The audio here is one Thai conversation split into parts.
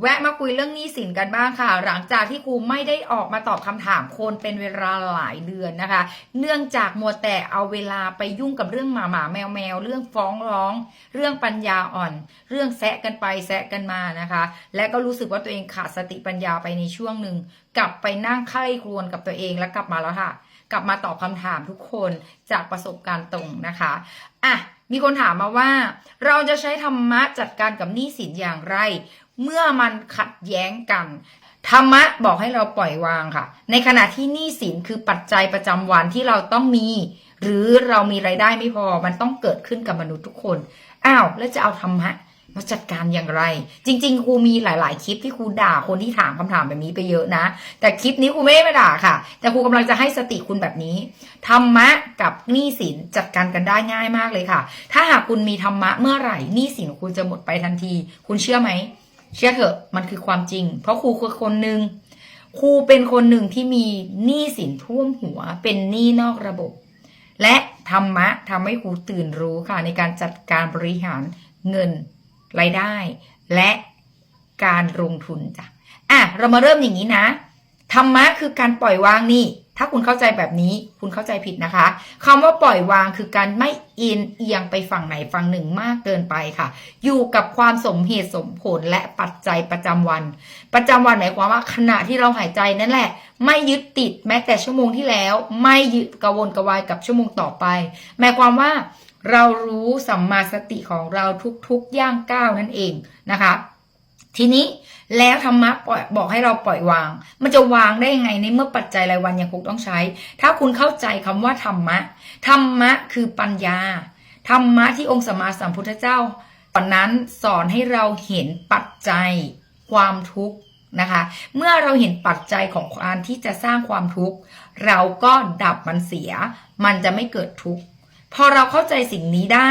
แวะมาคุยเรื่องหนี้สินกันบ้างค่ะ หลังจากที่ครูไม่ได้ออกมาตอบคำถามคนเป็นเวลาหลายเดือนนะคะ เนื่องจากมัวแต่เอาเวลาไปยุ่งกับเรื่องหมาหมาแมวแมวเรื่องฟ้องร้อง เรื่องปัญญาอ่อน เรื่องแซะกันไปแซะกันมานะคะ และก็รู้สึกว่าตัวเองขาดสติปัญญาไปในช่วงหนึ่งกลับไปนั่งไข้ครวญกับตัวเองแล้วกลับมาแล้วค่ะ กลับมาตอบคำถามทุกคนจากประสบการณ์ตรงนะคะอะมีคนถามมาว่า เราจะใช้ธรรมะจัดการกับหนี้สินอย่างไร เมื่อมันขัดแย้งกันธรรมะบอกให้เราปล่อยวางค่ะ ในขณะที่หนี้สินคือปัจจัยประจำวันที่เราต้องมี หรือเรามีไรายได้ไม่พอมันต้องเกิดขึ้นกับมนุษย์ทุกคนอ้าวแล้วจะเอาธรรมะมาจัดการอย่างไร จริง ๆ ครูมีหลาย ๆ คลิปที่ครูด่าคนที่ถามคำถามแบบนี้ไปเยอะนะ แต่คลิปนี้ครูไม่ได้มาด่าค่ะ แต่ครูกำลังจะให้สติคุณแบบนี้ธรรมะกับหนี้สินจัดการกันได้ง่ายมากเลยค่ะ ถ้าหากคุณมีธรรมะเมื่อไหร่หนี้สินของคุณจะหมดไปทันที คุณเชื่อไหม เชื่อเถอะมันคือความจริง เพราะครูคือคนหนึ่งครูเป็นคนหนึ่งที่มีหนี้สินท่วมหัว เป็นหนี้นอกระบบ และธรรมะทำให้ครูตื่นรู้ค่ะ ในการจัดการบริหารเงินรายได้ และการลงทุนจ้ะอะเรามาเริ่มอย่างนี้นะธรรมะคือการปล่อยวางนี่ ถ้าคุณเข้าใจแบบนี้คุณเข้าใจผิดนะคะคำว่าปล่อยวางคือการไม่เอ็นเอียงไปฝั่งไหนฝั่งหนึ่งมากเกินไปค่ะ อยู่กับความสมเหตุสมผลและปัจจัยประจำวัน ประจำวันหมายความว่าขณะที่เราหายใจนั่นแหละ ไม่ยึดติดแม้แต่ชั่วโมงที่แล้ว ไม่ยึดกระวนกระวายกับชั่วโมงต่อไป หมายความว่าเรารู้สัมมาสติของเราทุกๆย่างก้าวนั่นเองนะคะ ทีนี้แล้วธรรมะปล่อยบอกให้เราปล่อยวาง มันจะวางได้ยังไงในเมื่อปัจจัยรายวันยังคงต้องใช้ ถ้าคุณเข้าใจคำว่าธรรมะ ธรรมะคือปัญญา ธรรมะที่องค์สมมาสัมพุทธเจ้าตอนนั้นสอนให้เราเห็นปัจจัยความทุกข์นะคะ เมื่อเราเห็นปัจจัยของการที่จะสร้างความทุกข์ เราก็ดับมันเสีย มันจะไม่เกิดทุกข์ พอเราเข้าใจสิ่งนี้ได้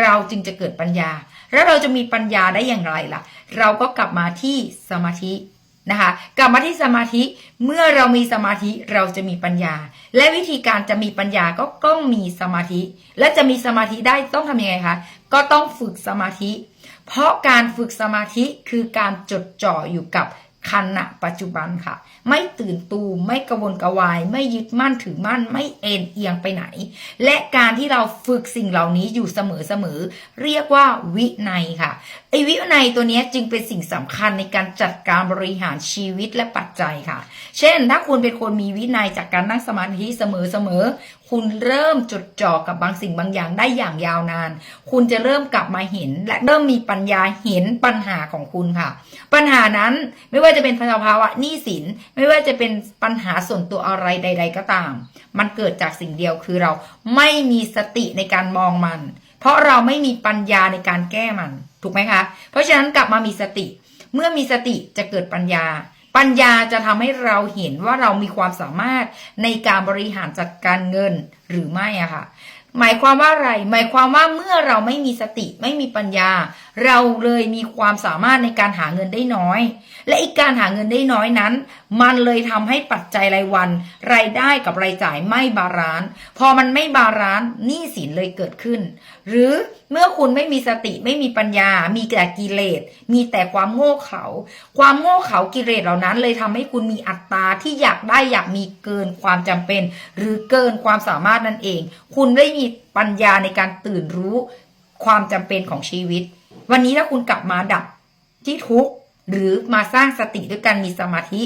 เราจึงจะเกิดปัญญา แล้วเราจะมีปัญญาได้อย่างไรล่ะ เราก็กลับมาที่สมาธินะคะ กลับมาที่สมาธิเมื่อเรามีสมาธิเราจะมีปัญญา และวิธีการจะมีปัญญาก็ต้องมีสมาธิ และจะมีสมาธิได้ต้องทำยังไงคะก็ต้องฝึกสมาธิ เพราะการฝึกสมาธิคือการจดจ่ออยู่กับ ขณะปัจจุบันค่ะ ไม่ตื่นตูมไม่กระวนกระวาย ไม่ยึดมั่นถือมั่น ไม่เอ็นเอียงไปไหน และการที่เราฝึกสิ่งเหล่านี้อยู่เสมอๆเรียกว่าวินัยค่ะไอวินัยตัวเนี้ยจึงเป็นสิ่งสำคัญในการจัดการบริหารชีวิตและปัจจัยค่ะ เช่น ถ้าคุณเป็นคนมีวินัยจากการนั่งสมาธิเสมอๆ คุณเริ่มจดจ่อกับบางสิ่งบางอย่างได้อย่างยาวนาน คุณจะเริ่มกลับมาเห็น และเริ่มมีปัญญาเห็นปัญหาของคุณค่ะ ปัญหานั้นไม่ว่าจะเป็นสภาวะหนี้สิน ไม่ว่าจะเป็นปัญหาส่วนตัวอะไรใด ๆ ก็ตาม มันเกิดจากสิ่งเดียวคือเราไม่มีสติในการมองมัน เพราะเราไม่มีปัญญาในการแก้มัน ถูกไหมคะ เพราะฉะนั้นกลับมามีสติ เมื่อมีสติจะเกิดปัญญา ปัญญาจะทำให้เราเห็นว่าเรามีความสามารถในการบริหารจัดการเงินหรือไม่อะค่ะ หมายความว่าอะไร หมายความว่าเมื่อเราไม่มีสติไม่มีปัญญาเราเลยมีความสามารถในการหาเงินได้น้อย และอีกการหาเงินได้น้อยนั้น มันเลยทำให้ปัจจัยรายวัน รายได้กับรายจ่ายไม่บาลานซ์พอมันไม่บาลานซ์หนี้สินเลยเกิดขึ้น หรือเมื่อคุณไม่มีสติไม่มีปัญญา มีแต่กิเลส มีแต่ความโง่เขลาความโง่เขลากิเลสเหล่านั้น เลยทำให้คุณมีอัตราที่อยากได้อยากมีเกินความจำเป็น หรือเกินความสามารถนั่นเอง คุณได้มีปัญญาในการตื่นรู้ความจำเป็นของชีวิต วันนี้ถ้าคุณกลับมาดับที่ทุกข์หรือมาสร้างสติด้วยการมีสมาธิ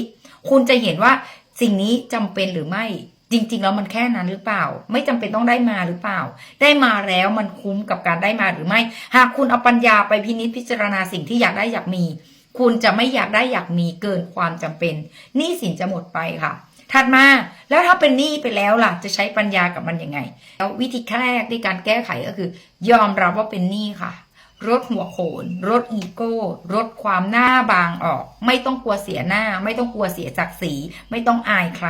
คุณจะเห็นว่าสิ่งนี้จำเป็นหรือไม่ จริง ๆ แล้วมันแค่นั้นหรือเปล่า ไม่จำเป็นต้องได้มาหรือเปล่า ได้มาแล้วมันคุ้มกับการได้มาหรือไม่ หากคุณเอาปัญญาไปพินิจพิจารณาสิ่งที่อยากได้อยากมี คุณจะไม่อยากได้อยากมีเกินความจำเป็นหนี้สินจะหมดไปค่ะ ถัดมาแล้วถ้าเป็นหนี้ไปแล้วล่ะ จะใช้ปัญญากับมันยังไง แล้ววิธีแรกในการแก้ไขก็คือ ยอมรับว่าเป็นหนี้ค่ะ ลดหัวโขนลดอีโก้ลดความหน้าบางออก ไม่ต้องกลัวเสียหน้า ไม่ต้องกลัวเสียศักดิ์ศรีไม่ต้องอายใคร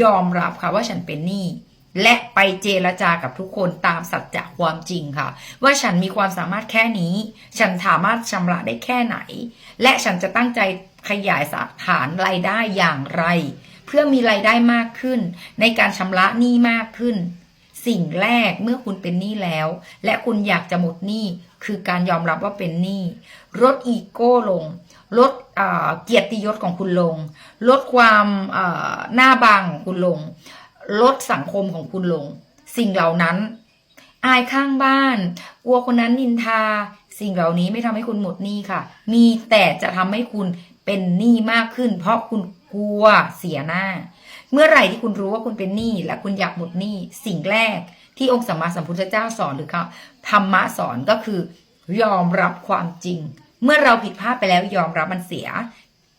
ยอมรับค่ะว่าฉันเป็นหนี้และไปเจรจากับทุกคนตามสัจจะความจริงค่ะ ว่าฉันมีความสามารถแค่นี้ ฉันสามารถชำระได้แค่ไหน และฉันจะตั้งใจขยายสถานรายได้อย่างไร เพื่อมีรายได้มากขึ้น ในการชำระหนี้มากขึ้น สิ่งแรกเมื่อคุณเป็นหนี้แล้ว และคุณอยากจะหมดหนี้คือการยอมรับว่าเป็นหนี้ลดอีโก้ลงลดเกียรติยศของคุณลง ลดความหน้าบางของคุณลง ลดสังคมของคุณลง สิ่งเหล่านั้น อายข้างบ้าน กลัวคนนั้นนินทา สิ่งเหล่านี้ไม่ทำให้คุณหมดหนี้ค่ะ มีแต่จะทำให้คุณเป็นหนี้มากขึ้น เพราะคุณกลัวเสียหน้า เมื่อไหร่ที่คุณรู้ว่าคุณเป็นหนี้และคุณอยากหมดหนี้สิ่งแรกที่องค์สัมมาสัมพุทธเจ้าสอนหรือเขาธรรมะสอนก็คือยอมรับความจริง เมื่อเราผิดพลาดไปแล้วยอมรับมันเสีย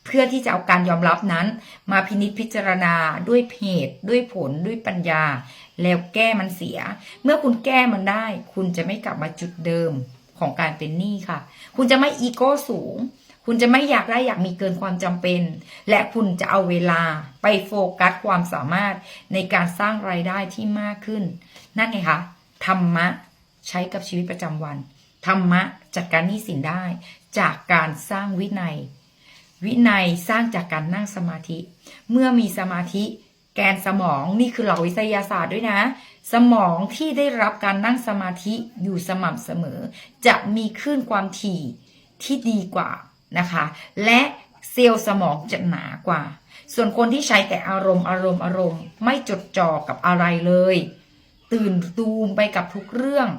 เพื่อที่จะเอาการยอมรับนั้น มาพินิจพิจารณาด้วยเหตุด้วยผลด้วยปัญญา แล้วแก้มันเสีย เมื่อคุณแก้มันได้ คุณจะไม่กลับมาจุดเดิมของการเป็นหนี้ค่ะ คุณจะไม่อีโก้สูง คุณจะไม่อยากได้อยากมีเกินความจำเป็น และคุณจะเอาเวลาไปโฟกัสความสามารถในการสร้างไรายได้ที่มากขึ้น นั่นไงคะธรรมะใช้กับชีวิตประจำวัน ธรรมะจัดการหนี้สินได้ จากการสร้างวินัย วินัยสร้างจากการนั่งสมาธิ เมื่อมีสมาธิแกนสมองนี่คือหลักวิทยาศาสตร์ด้วยนะ สมองที่ได้รับการนั่งสมาธิอยู่สม่ำเสมอ จะมีคลื่นความถี่ที่ดีกว่า นะคะ และเซลล์สมองจะหนากว่า ส่วนคนที่ใช้แต่อารมณ์อารมณ์อารมณ์ ไม่จดจ่อกับอะไรเลย ตื่นตูมไปกับทุกเรื่อง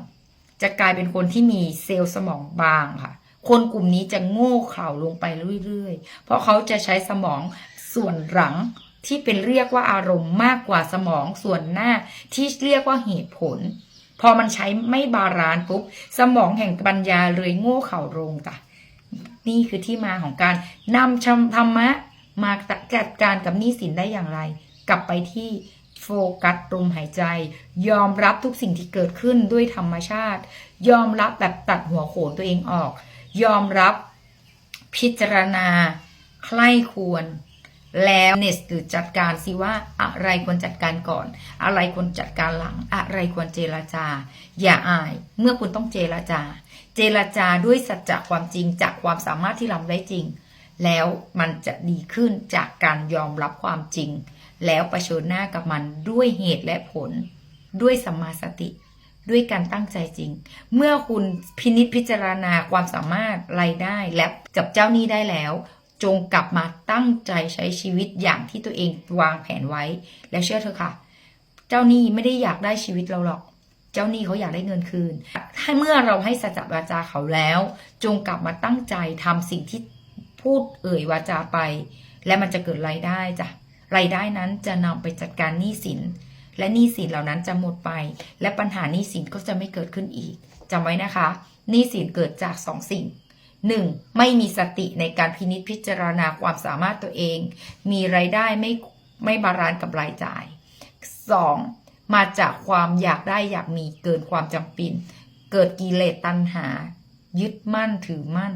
จะกลายเป็นคนที่มีเซลล์สมองบางค่ะ คนกลุ่มนี้จะโง่เขลาลงไปเรื่อยๆ เพราะเขาจะใช้สมองส่วนหลังที่เป็นเรียกว่าอารมณ์มากกว่าสมองส่วนหน้าที่เรียกว่าเหตุผล พอมันใช้ไม่บาลานซ์ปุ๊บสมองแห่งปัญญาเลยโง่เขลาลงจ้ะ นี่คือที่มาของการนำชำธรรมะ มาจัดการกับหนี้สินได้อย่างไร กลับไปที่โฟกัสลมหายใจ ยอมรับทุกสิ่งที่เกิดขึ้นด้วยธรรมชาติ ยอมรับแบบตัดหัวโขนตัวเองออก ยอมรับพิจารณาใคร่ควร แล้วเนสหรือจัดการสิว่าอะไรควรจัดการก่อน อะไรควรจัดการหลัง อะไรควรเจรจา อย่าอาย เมื่อคุณต้องเจรจา เจรจาด้วยสัจจะความจริงจากความสามารถที่เราได้จริง แล้วมันจะดีขึ้นจากการยอมรับความจริง แล้วประชิญหน้ากับมันด้วยเหตุและผล ด้วยสัมมาสติ ด้วยการตั้งใจจริง เมื่อคุณพินิจพิจารณาความสามารถรายได้และกับเจ้าหนี้ได้แล้ว จงกลับมาตั้งใจใช้ชีวิตอย่างที่ตัวเองวางแผนไว้ แล้วเชื่อเถอะค่ะ เจ้าหนี้ไม่ได้อยากได้ชีวิตเราหรอก เจ้าหนี้เขาอยากได้เงินคืน ถ้าเมื่อเราให้สัจจวาจาเขาแล้ว จงกลับมาตั้งใจทำสิ่งที่พูดเอ่ยวาจาไป และมันจะเกิดรายได้จ้ะรายได้นั้นจะนำไปจัดการหนี้สิน และหนี้สินเหล่านั้นจะหมดไป และปัญหาหนี้สินก็จะไม่เกิดขึ้นอีกจำไว้นะคะหนี้สินเกิดจากสองสิ่ง หนึ่งไม่มีสติในการพินิจพิจารณาความสามารถตัวเอง มีรายได้ไม่ไม่บาลานซ์กับรายจ่ายสองมาจากความอยากได้อยากมีเกินความจำเป็น เกิดกิเลสตัณหา ยึดมั่นถือมั่น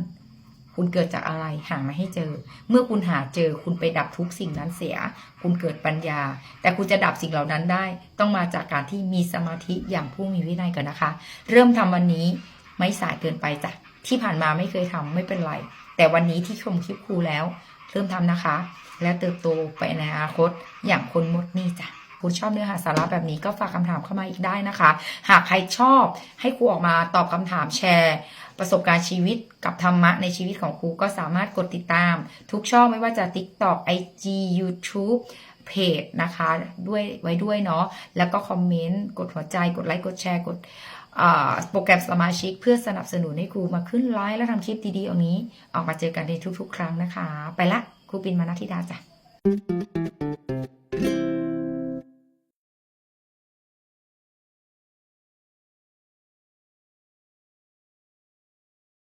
คุณเกิดจากอะไรหามาให้เจอ เมื่อคุณหาเจอคุณไปดับทุกสิ่งนั้นเสีย คุณเกิดปัญญา แต่คุณจะดับสิ่งเหล่านั้นได้ ต้องมาจากการที่มีสมาธิอย่างผู้มีวินัยก่อนนะคะ เริ่มทำวันนี้ไม่สายเกินไปจ้ะ ที่ผ่านมาไม่เคยทำไม่เป็นไร แต่วันนี้ที่ชมคลิปครูแล้ว เริ่มทำนะคะ และเติบโตไปในอนาคตอย่างคนมดนี่จ้ะคุณชอบเนื้อหาสาระแบบนี้ก็ฝากคำถามเข้ามาอีกได้นะคะ หากใครชอบให้ครูออกมาตอบคำถามแชร์ ประสบการณ์ชีวิตกับธรรมะในชีวิตของครูก็สามารถกดติดตาม ทุกช่องไม่ว่าจะ TikTok IG YouTube เพจนะคะ ด้วยไว้ด้วยเนาะแล้วก็คอมเมนต์ กดหัวใจกดไลค์กดแชร์กด โปรแกรมสมาชิกเพื่อสนับสนุนให้ครูมาขึ้นไลฟ์และทำคลิปดีๆเอานี้ ออกมาเจอกันในทุกๆ ครั้งนะคะ ไปละครูปินมานาธิดาจ้ะ